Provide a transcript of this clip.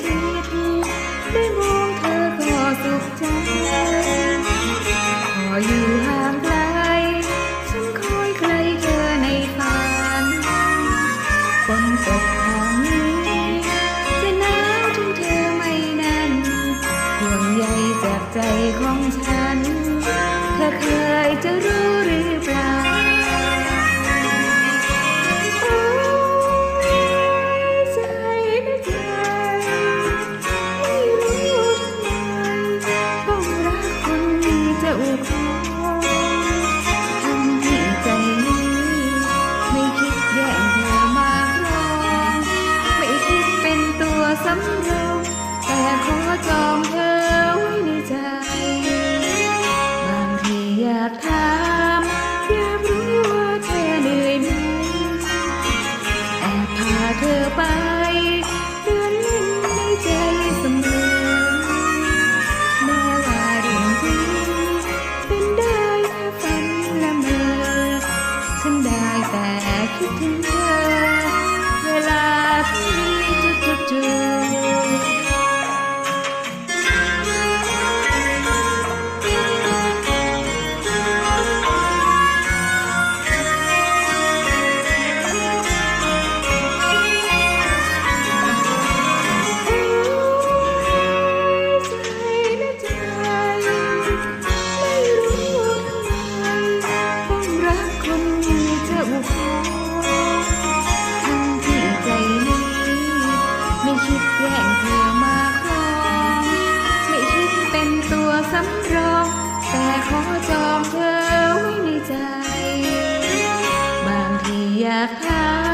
ชิดได้มองเธอก็สุขใจ ขออยู่ห่างไกล ฉันคอยใกล้เธอในฝันฝนตกทางนี้จะหนาวถึงเธอไม่แน่นห่วงใยจากใจของฉัน เธอเคยจะรู้หรือ แต่ขอจองเธอไว้ในใจ บางทีอยากถามอยากรู้ว่าเธอเหนื่อยไหมแอบพาเธอไปเดินเล่นในใจเสมอแม้ว่าเรื่องจริงเป็นได้แค่ฝันละเมอฉันได้แต่คิดถึงเธอ สำรอง แต่ขอจองเธอไว้ในใจ บางทีอยากถา